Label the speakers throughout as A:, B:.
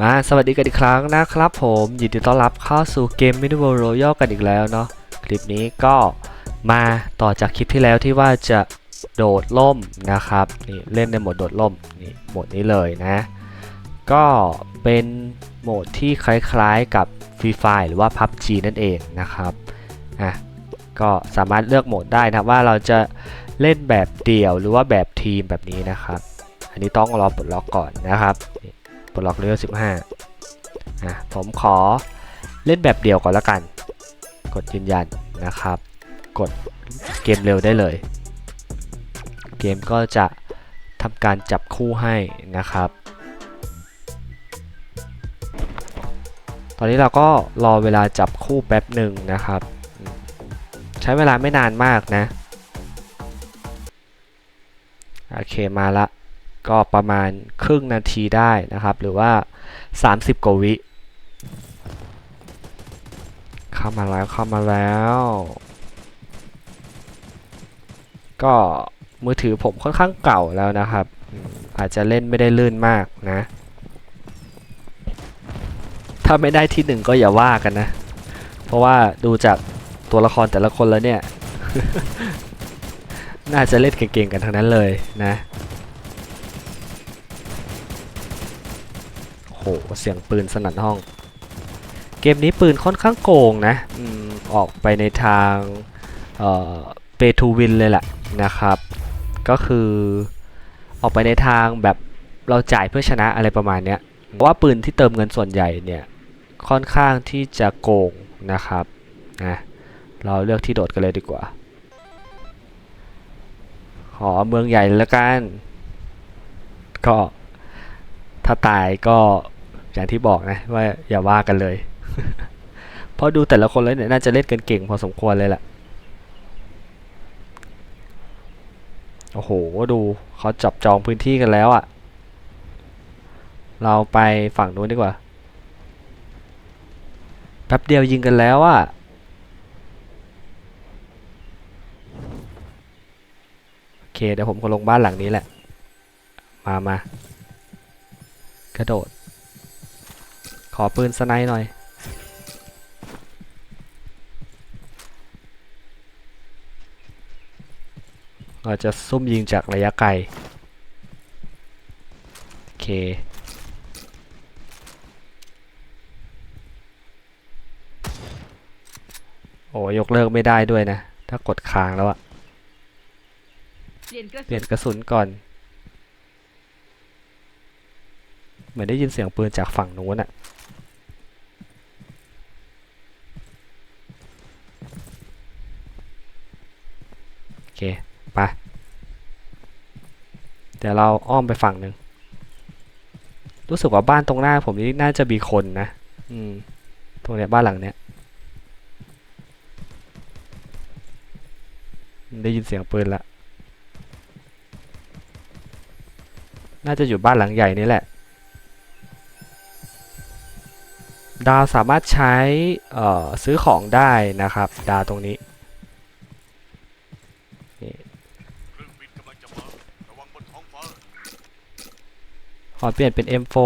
A: มาสวัสดีกันอีกครั้งนะครับผมยินดีต้อนรับเข้าสู่เกม Mini World Royal กันอีกแล้วเนาะคลิปนี้ก็มาต่อจากคลิปที่แล้วที่ว่าจะโดดล่มนะครับนี่เล่นในโหมดโดดล่มนี่โหมดนี้เลยนะ ก็เป็นโหมดที่คล้ายๆกับ Free Fire หรือว่า PUBG นั่นเองนะครับอะก็สามารถเลือกโหมดได้นะว่าเราจะเล่นแบบเดี่ยวหรือว่าแบบทีมแบบนี้นะครับ อันนี้ต้องรอปลดล็อกก่อนนะครับ ปลดล็อกเลเวล15นะผมขอเล่นแบบเดี่ยวก่อนละกัน กดยืนยันนะครับ กดเกมเร็วได้เลย เกมก็จะทำการจับคู่ให้นะครับ ตอนนี้เราก็รอเวลาจับคู่แป๊บหนึ่งนะครับ ใช้เวลาไม่นานมากนะ โอเคมาละ ก็ประมาณครึ่งนาทีได้นะครับ หรือว่า 30กว่าวิเข้ามาแล้วเข้ามาแล้ว ก็มือถือผมค่อนข้างเก่าแล้วนะครับอืมอาจจะเล่นไม่ได้ลื่นมากนะ ถ้าไม่ได้ที่หนึ่งก็อย่าว่ากันนะ เพราะว่าดูจากตัวละครแต่ละคนแล้วเนี่ย น่าจะเล่นเก่งๆกันทั้งนั้นเลยนะ โอ้โหเสียงปืนสนั่นห้อง เกมนี้ปืนค่อนข้างโกงนะอออกไปในทางเปทูวินเลยแหละนะครับ ก็คือออกไปในทางแบบเราจ่ายเพื่อชนะอะไรประมาณเนี้ยเพราะว่าปืนที่เติมเงินส่วนใหญ่เนี่ยค่อนข้างที่จะโกงนะครับนะเราเลือกที่โดดกันเลยดีกว่า ขอเมืองใหญ่ล้วกันก็ ถ้าตายก็อย่างที่บอกนะว่าอย่าว่ากันเลย เพราะดูแต่ละคนแล้วเนี่ยน่าจะเล่นกันเก่งพอสมควรเลยแหละโอ้โห ดูเขาจับจองพื้นที่กันแล้วอะ่ะ เราไปฝั่งนู้นดีกว่า แป๊บเดียวยิงกันแล้วอะ่ะ โอเค เดี๋ยวผมก็ลงบ้านหลังนี้แหละ มามา กระโดด ขอปืนสไนด์หน่อย เราจะซุ่มยิงจากระยะไกล โอเคโอ้ยกเลิกไม่ได้ด้วยนะ ถ้ากดค้างแล้วอะ
B: เปลี่ยนกระสุน
A: ก่อน เหมือนได้ยินเสียงปืนจากฝั่งนู้นอะโอเค ไป เดี๋ยวเราอ้อมไปฝั่งหนึ่ง รู้สึกว่าบ้านตรงหน้าผมนี่น่าจะมีคนนะ อืม ตรงเนี้ยบ้านหลังเนี้ย ได้ยินเสียงปืนละ น่าจะอยู่บ้านหลังใหญ่นี่แหละ ดาวสามารถใช้ซื้อของได้นะครับ ดาวตรงนี้ ขอเปลี่ยนเป็น M4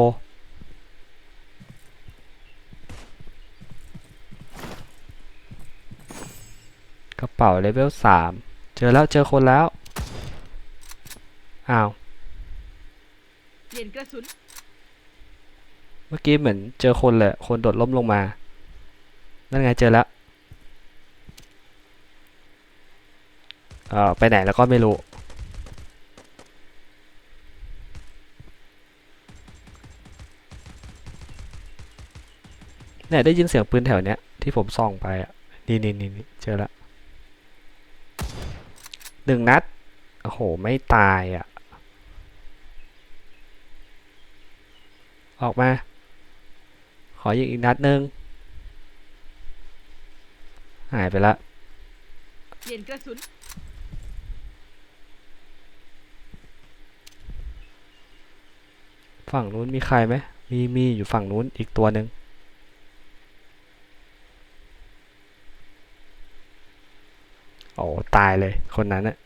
A: กระเป๋าเลเวล3 เจอแล้วเจอคนแล้ว อ้าว
B: เปลี่ยนกระสุน
A: เมื่อกี้เหมือนเจอคนเลยคนโดดล่มลงมา นั่นไงเจอแล้วเอ่อไปไหนแล้วก็ไม่รู้ เนี่ยได้ยินเสียงปืนแถวเนี้ยที่ผมส่องไปอะ นี่นี่นี่เจอแล้วหนึ่งนัด โอ้โห ไม่ตายอะ ออกมา อยิงอีกนัดหนึ่งหายไปละ
B: เปลี่ยนกระสุน
A: ฝั่งนู้นมีใครไหมมีมีอยู่ฝั่งนู้นอีกตัวหนึ่งโอ้ตายเลยคนนั้นอะ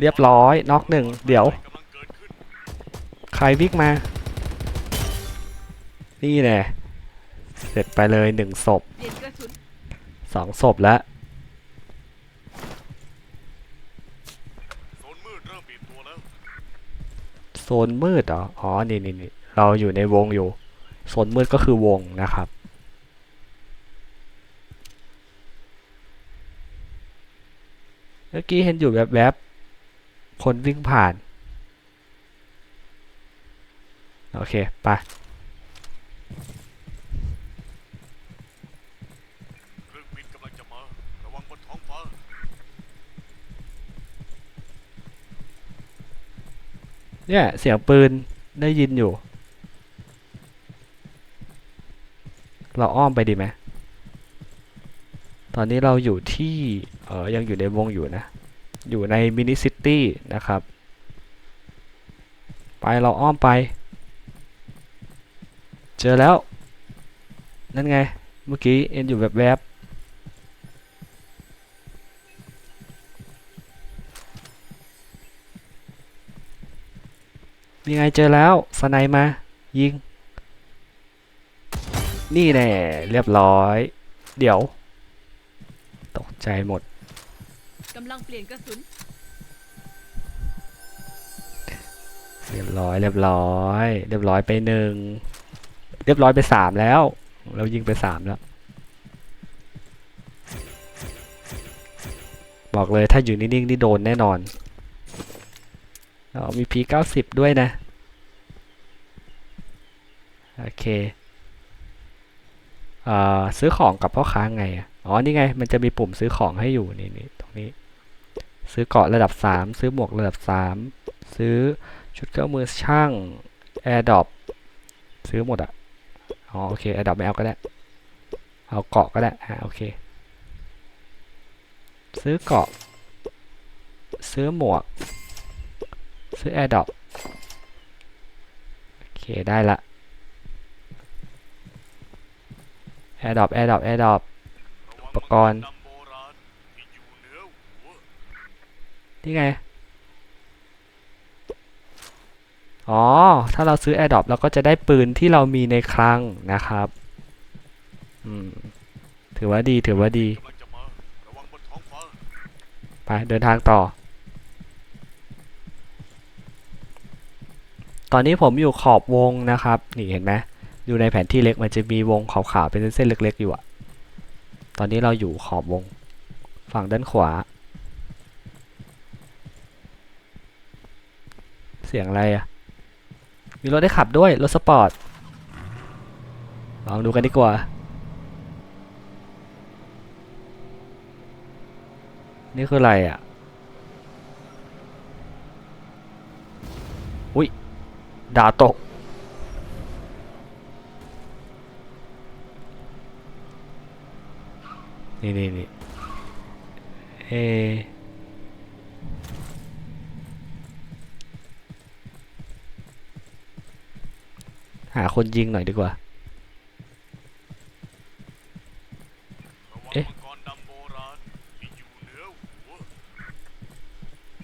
A: เรียบร้อยน็อกหนึ่งเดี๋ยว ใครวิ่งมา นี่แน่เสร็จไปเลยหนึ่งศพ
B: เปลี่ยนกระสุน
A: สองศพแล้ว
C: โซนมืดเริ่มบีบตัวแล้ว
A: โซนมืดเหรออ๋อ นี่นี่นี่เราอยู่ในวงอยู่ โซนมืดก็คือวงนะครับ เมื่อกี้เห็นอยู่แบบแบบๆ คนวิ่งผ่าน โอเค ไป
C: เครื่องบินกำลังจะมา ระวังบนท้องฟ้า
A: เนี่ย เสียงปืนได้ยินอยู่ เราอ้อมไปดีไหม ตอนนี้เราอยู่ที่ เออยังอยู่ในวงอยู่นะ อยู่ในมินิซิตี้นะครับ ไปเราอ้อมไป เจอแล้ว นั่นไง เมื่อกี้เอ็นอยู่แบบแวบๆนี่ไงเจอแล้วสไนมา ยิง นี่แน่เรียบร้อย เดี๋ยว ตกใจหมด
B: กำลังเปลี่ยนกระสุน
A: เรียบร้อย เรียบร้อย เรียบร้อยไปหนึ่ง เรียบร้อยไปสามแล้ว เรายิงไปสามแล้ว บอกเลยถ้าอยู่นิ่งๆนี่โดนแน่นอนเรามี P90 ด้วยนะ โอเคเอ่อซื้อของกับพ่อค้าไงอะอ๋อ นี่ไง มันจะมีปุ่มซื้อของให้อยู่นี่นี่ตรงนี้ ซื้อเกาะระดับ 3 ซื้อหมวกระดับ 3 ซื้อชุดเครื่องมือช่าง AirDrop ซื้อหมดอะ อ๋อโอเค AirDrop ไม่เอาก็ได้ เอาเกาะก็ได้อ่าโอเค ซื้อเกาะ ซื้อหมวก ซื้อ AirDrop โอเคได้ละ AirDrop AirDrop AirDrop
C: ระวัง
A: อุปกรณ์
C: ที่
A: ไง อ๋อ ถ้าเราซื้อ AirDrop เราก็จะได้ปืนที่เรามีในคลังนะครับอืมถือว่าดีถือว่าดี ไปเดินทางต่อ ตอนนี้ผมอยู่ขอบวงนะครับ นี่เห็นไหมอยู่ในแผนที่เล็กมันจะมีวงขาวๆเป็นเส้นๆเล็ก ๆ อยู่อะตอนนี้เราอยู่ขอบวง ฝั่งด้านขวา เสียงอะไรอะ มีรถได้ขับด้วย รถสปอร์ต ลองดูกันดีกว่า นี่คืออะไรอะ อุ้ยดาตกนี่นี่นี่เอาคนยิงหน่อยดีกว่า เอ๊ะ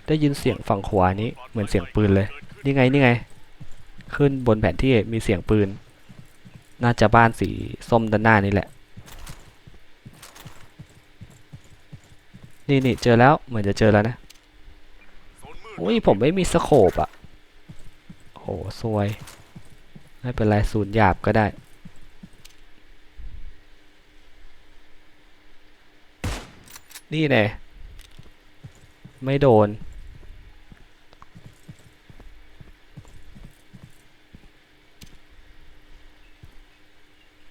A: ได้ยินเสียงฝั่งขวานี้เหมือนเสียงปืนเลย นี่ไงนี่ไง ขึ้นบนแผนที่มีเสียงปืน น่าจะบ้านสีส้มด้านหน้านี่แหละ นี่นี่เจอแล้วเหมือนจะเจอแล้วนะ
C: โอุ้
A: ยผมไม่มีสโคปอะโหซวย ไม่เป็นไรศูนย์หยาบก็ได้ นี่แน่ไม่โดน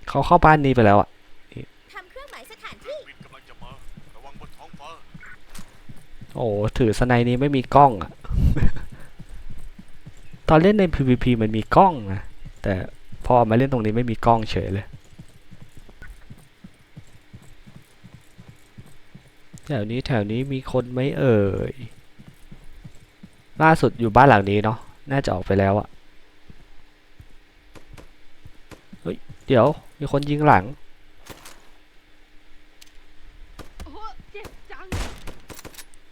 A: เขาเข้าบ้านนี้ไปแล้วอะ
D: ทำเครื่องหมายสถาน
C: เครื่อ
D: ที่
C: งบินกำลังจะมา ระวังบนท้องฟ้า
A: โอ้โหถือสไนนี้ไม่มีกล้องอะตอนเล่นใน PVP มันมีกล้องนะ แต่พอมาเล่นตรงนี้ไม่มีกล้องเฉยเลยแถวนี้แถวนี้มีคนไหมเอ่ย ล่าสุดอยู่บ้านหลังนี้เนาะ น่าจะออกไปแล้วอะเฮ้ย เดี๋ยว มีคนยิงหลัง
B: เจ็บจัง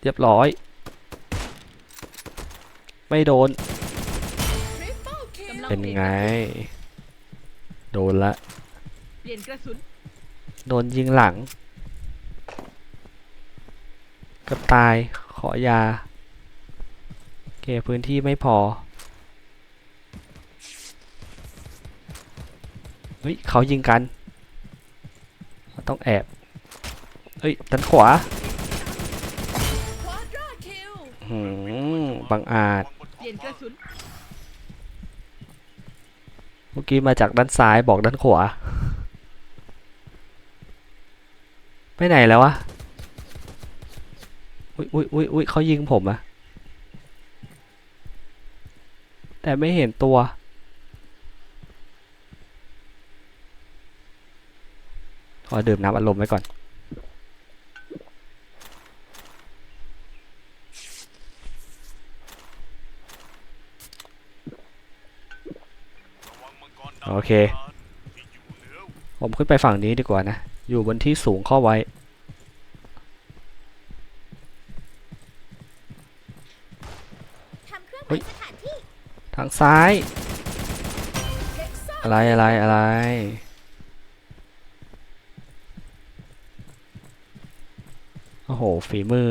A: เรียบร้อย ไม่โดน
B: กำลัง
A: เป็น
B: ปลี่ย
A: ไง โดนละ
B: เปลี่ยนกระสุน
A: โดนยิงหลังเกับตายขอยาเก็บพื้นที่ไม่พอ เฮ้ย เขายิงกันเราต้องแอบ เฮ้ยด้านขวาหืมบังอาจ
B: เปลี่ยนกระสุน
A: เมื่อกี้มาจากด้านซ้ายบอกด้านขวา ไปไหนแล้ววะ อุ้ยอุ้ยอุ้ยอุ้ยเขายิงผมอะแต่ไม่เห็นตัว ขอดื่มน้ำอารมณ์ไว้ก่อน
C: ระวังมังกร
A: โอ เค
C: ที่อยู่เหนือ
A: ผมขึ้นไปฝั่งนี้ดีกว่านะ อยู่บนที่สูงเข้าไว้
D: ทำเครื่องห
A: เฮ้
D: มายยสถานที่
A: ทางซ้าย อะไรอะไรอะไร โอ้โห ฝีมือ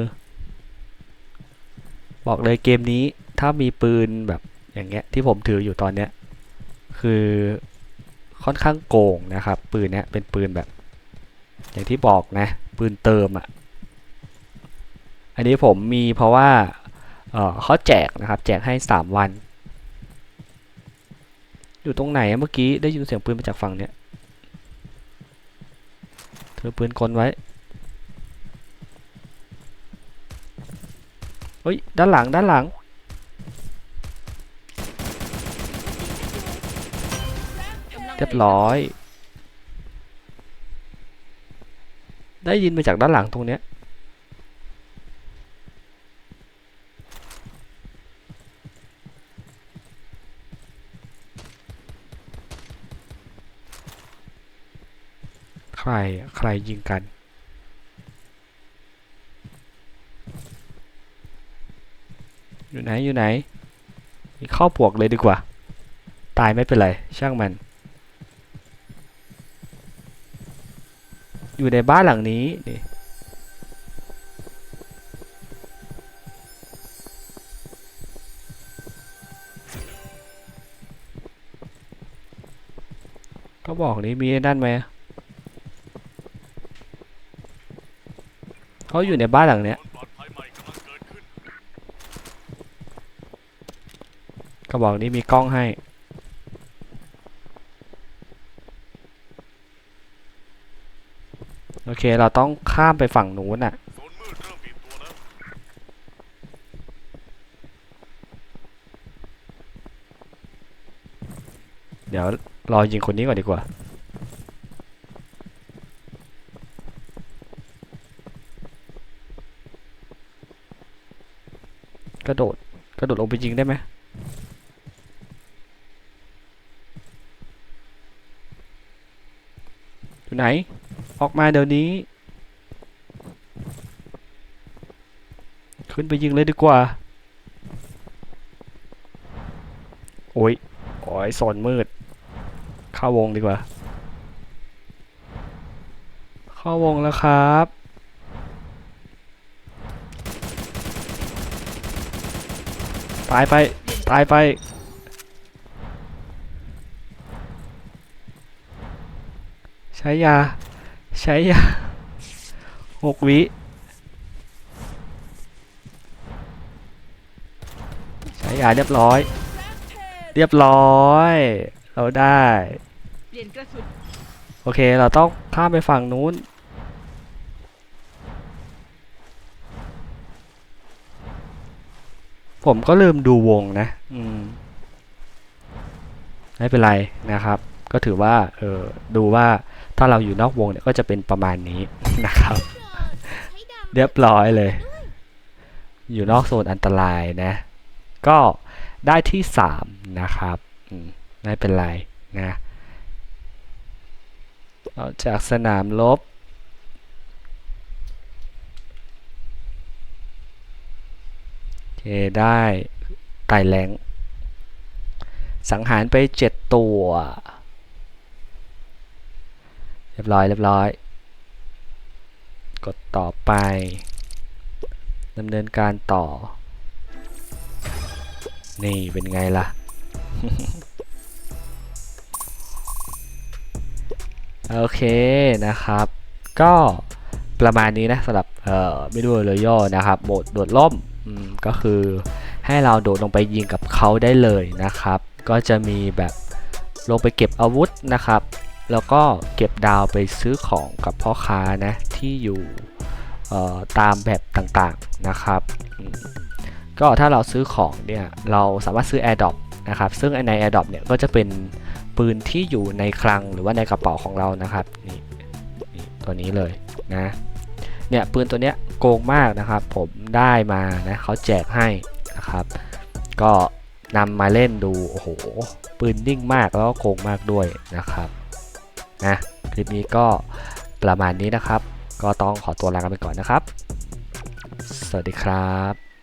A: บอกเลยเกมนี้ถ้ามีปืนแบบอย่างเงี้ยที่ผมถืออยู่ตอนเนี้ยคือ ค่อนข้างโกงนะครับ ปืนเนี้ยเป็นปืนแบบ อย่างที่บอกนะ ปืนเติมอะ่ะ อันนี้ผมมีเพราะว่าเออเขาแจกนะครับ แจกให้ 3 วัน อยู่ตรงไหนเมื่อกี้ได้ยินเสียงปืนมาจากฝั่งเนี้ยเธอปืนกลไว้เฮ้ยด้านหลังด้านหลัง
B: กำลัง
A: เรียบร้อย ได้ยินมาจากด้านหลังตรงเนี้ยใครใครยิงกันอยู่ไหนอยู่ไหนนี่เข้าปวกเลยดีกว่า ตายไม่เป็นไร ช่างมัน อยู่ในบ้านหลังนี้นี่ก็บอกนี้มีไอ้นั่นไหมเขาอยู่ในบ้านหลังเนี้ย
C: กำลังเขา
A: บอกนี้มีกล้องให้ โอ เคเราต้องข้ามไปฝั่งนู้นอะ
C: เริ่มบีบตัวแล้ว
A: เดี๋ยวรอยิงคนนี้ก่อนดีกว่า กระโดดกระโดดลงไปยิงได้ไหมอยู่ไหน ออกมาเดี๋ยวนี้ ขึ้นไปยิงเลยดีกว่า โอ้ยโอ้ยโซนมืด เข้าวงดีกว่า เข้าวงแล้วครับตายไปตายไปใช้ยา ใช้ยาหกวิใช้ยาเรียบร้อย เรียบร้อย เราได้โอเคเราต้องข้ามไปฝั่งนู้นผมก็ลืมดูวงนะ อืม ไม่เป็นไรนะครับ ก็ถือว่า เออดูว่า ถ้าเราอยู่นอกวงเนี่ยก็จะเป็นประมาณนี้นะครับ
D: ใช้ดาว
A: เรียบร้อยเลย อยู่นอกโซนอันตรายนะ ก็ได้ที่สามนะครับอืมไม่เป็นไรนะออกจากสนามรบโอเค ได้ต่แรงสังหารไป 7 ตัว เรียบร้อยเรียบร้อย กดต่อไปดำเนินการต่อ นี่เป็นไงล่ะ โอเคนะครับ ก็ประมาณนี้นะสำหรับเอ่อมิดเดิลเลยย่อนะครับโหมดโดดล่มอืมก็คือให้เราโดดลงไปยิงกับเขาได้เลยนะครับ ก็จะมีแบบลงไปเก็บอาวุธนะครับ แล้วก็เก็บดาวไปซื้อของกับพ่อค้านะ ที่อยู่ตามแบบต่างๆนะครับ ก็ถ้าเราซื้อของเนี่ยเราสามารถซื้อ AirDrop นะครับ ซึ่งใน AirDrop เนี่ยก็จะเป็นปืนที่อยู่ในคลังหรือว่าในกระเป๋าของเรานะครับนี่นี่ตัวนี้เลยนะเนี่ยปืนตัวเนี้ยโกงมากนะครับ ผมได้มานะเขาแจกให้นะครับ ก็นำมาเล่นดูโอ้โหปืนนิ่งมากแล้วก็โกงมากด้วยนะครับ นะคลิปนี้ก็ประมาณนี้นะครับ ก็ต้องขอตัวลากันไปก่อนนะครับ สวัสดีครับ